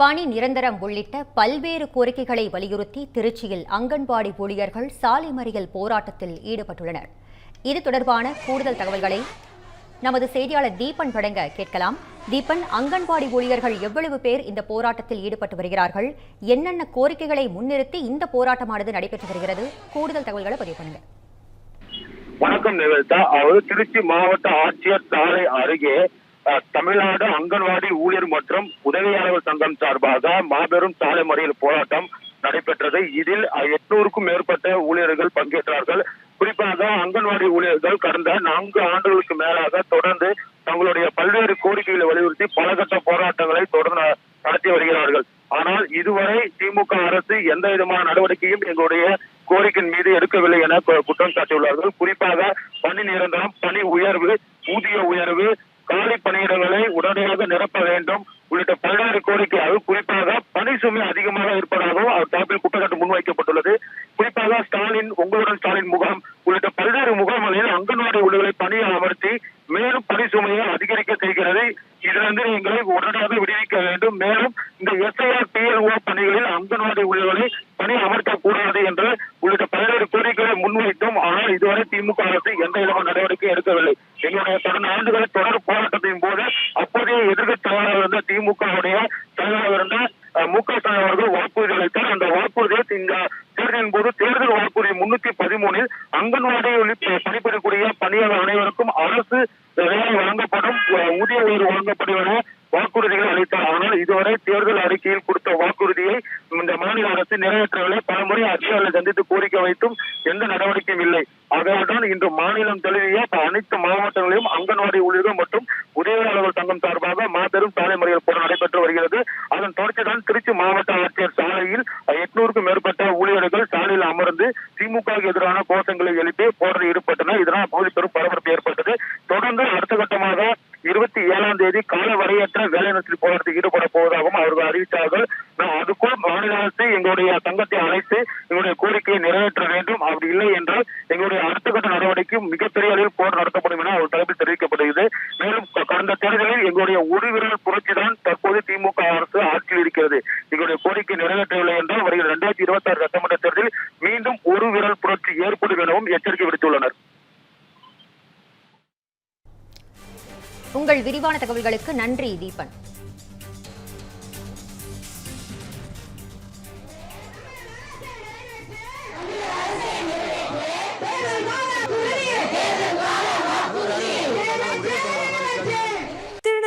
பணி நிரந்தரம் உள்ளிட்ட பல்வேறு கோரிக்கைகளை வலியுறுத்தி திருச்சியில் அங்கன்வாடி ஊழியர்கள் சாலை மறியல் போராட்டத்தில் ஈடுபட்டுள்ளனர். இது தொடர்பான கூடுதல் தகவல்களை நமது செய்தியாளர் தீபன் வழங்க கேட்கலாம். தீபன் அங்கன்வாடி ஊழியர்கள் எவ்வளவு பேர் இந்த போராட்டத்தில் ஈடுபட்டு வருகிறார்கள்? என்னென்ன கோரிக்கைகளை முன்னிறுத்தி இந்த போராட்டமானது நடைபெற்று வருகிறது? கூடுதல் தகவல்களை பதிவு பண்ணுங்க. வணக்கம் நிவேதா அதாவது திருச்சி மாவட்ட ஆட்சியர் சாலை அருகே தமிழ்நாடு அங்கன்வாடி சங்கம் சார்பாக மாபெரும் சாலை மறியல் போராட்டம் நடைபெற்றது. இதில் எட்நூறுக்கும் மேற்பட்ட ஊழியர்கள் பங்கேற்றார்கள். குறிப்பாக அங்கன்வாடி ஊழியர்கள் கடந்த நான்கு ஆண்டுகளுக்கு மேலாக தொடர்ந்து தங்களுடைய பல்வேறு கோரிக்கைகளை வலியுறுத்தி பலகட்ட போராட்டங்களை தொடர்ந்து நடத்தி வருகிறார்கள். ஆனால் இதுவரை திமுக அரசு எந்த விதமான நடவடிக்கையும் எங்களுடைய கோரிக்கையின் மீது எடுக்கவில்லை என குற்றம் சாட்டியுள்ளார்கள். குறிப்பாக பணி நிரந்தரம் பணி உயர்வு ஊதிய உயர்வு காலி பணியிடங்களை உடனடியாக நிரப்ப வேண்டும். உள்ளிட்ட பல்வேறு கோரிக்கை அது குறிப்பாக பணி சுமை அதிகமாக இருப்பதாகவும் அவர் தரப்பில் குற்றச்சாட்டு முன்வைக்கப்பட்டுள்ளது. குறிப்பாக ஸ்டாலின் உங்களுடன் ஸ்டாலின் முகாம் உள்ளிட்ட பல்வேறு முகாம்களில் அங்கன்வாடி ஊழியர்களை பணியில் அமர்த்தி மேலும் பணி சுமையை அதிகரிக்க செய்கிறது. இதிலிருந்து எங்களை உடனடியாக விடுவிக்க வேண்டும். மேலும் இந்த எஸ்ஐஆர் பிஎல்ஓ பணிகளில் அங்கன்வாடி ஊழியர்களை பணி அமர்த்தக் கூடாது என்று உள்ளிட்ட பல்வேறு கோரிக்கைகளை முன்வைத்தோம் ஆனால் இதுவரை திமுக அரசு எந்த விதமான நடவடிக்கை எடுக்கவில்லை. எங்களுடைய கடந்த ஆண்டுகளில் தொடர் போராட்டத்தின் போது அப்போதைய எதிர்க்கட்சி தலைவராக இருந்த திமுகவுடைய தலைவராக இருந்த மு க ஸ்டாலின் அவர்கள் வாக்குறுதி அளித்தார். அந்த வாக்குறுதியை இந்த தேர்தலின் போது தேர்தல் வாக்குறுதி முன்னூத்தி பதிமூணில் அங்கன்வாடி பணிபுரியக்கூடிய பணியாளர் அனைவருக்கும் அரசு வேலை வழங்க ஊதிய உயர்வு வழங்கப்படும் வாக்குறுதிகளை அளித்தார். ஆனால் இதுவரை தேர்தல் அறிக்கையில் கொடுத்த வாக்குறுதியை இந்த மாநில அரசு நிறைவேற்றவில்லை. பலமுறை அதிகாரிகளை சந்தித்து கோரிக்கை வைத்தும் எந்த நடவடிக்கையும் இல்லை. ஆகையால்தான் இன்று மாநிலம் தழுவிய அனைத்து மாவட்டங்களிலும் அங்கன்வாடி ஊழியர்கள் மற்றும் உதவியாளர்கள் சங்கம் சார்பாக மாபெரும் சாலை மறியல் போராட்டம் நடைபெற்று வருகிறது. அதன் தொடர்ச்சிதான் திருச்சி மாவட்ட ஆட்சியர் சாலையில் எட்நூறுக்கும் மேற்பட்ட ஊழியர்கள் சாலையில் அமர்ந்து திமுக எதிரான கோஷங்களை எழுப்பி போராடி ஈடுபட்டனர். இதனால் அப்போது பெரும் பரபரப்பு ஏற்பட்டது. தொடர்ந்து அடுத்த கட்டமாக இருபத்தி ஏழாம் தேதி கால வரையற்ற வேலைநிறுத்தி போராட்டத்தில் ஈடுபட போவதாகவும் அவர்கள் அறிவித்தார்கள். அதுக்குள் மாநில அரசு எங்களுடைய சங்கத்தை அழைத்து எங்களுடைய கோரிக்கையை நிறைவேற்ற வேண்டும். அப்படி இல்லை என்றால் எங்களுடைய அடுத்த கட்ட நடவடிக்கை மிகப்பெரிய அளவில் போர் நடத்தப்படும் என அவர் தரப்பில் தெரிவிக்கப்படுகிறது. மேலும் கடந்த தேர்தலில் எங்களுடைய ஒரு விரல் தற்போது திமுக அரசு ஆட்சியில் இருக்கிறது. எங்களுடைய கோரிக்கை நிறைவேற்றவில்லை என்றால் வருகிற இரண்டாயிரத்தி இருபத்தி ஆறு சட்டமன்ற தேர்தலில் மீண்டும் ஒரு விரல் புரட்சி ஏற்படும் எனவும் எச்சரிக்கை விடுத்துள்ளனர். உங்கள் விரிவான தகவல்களுக்கு நன்றி தீபன்.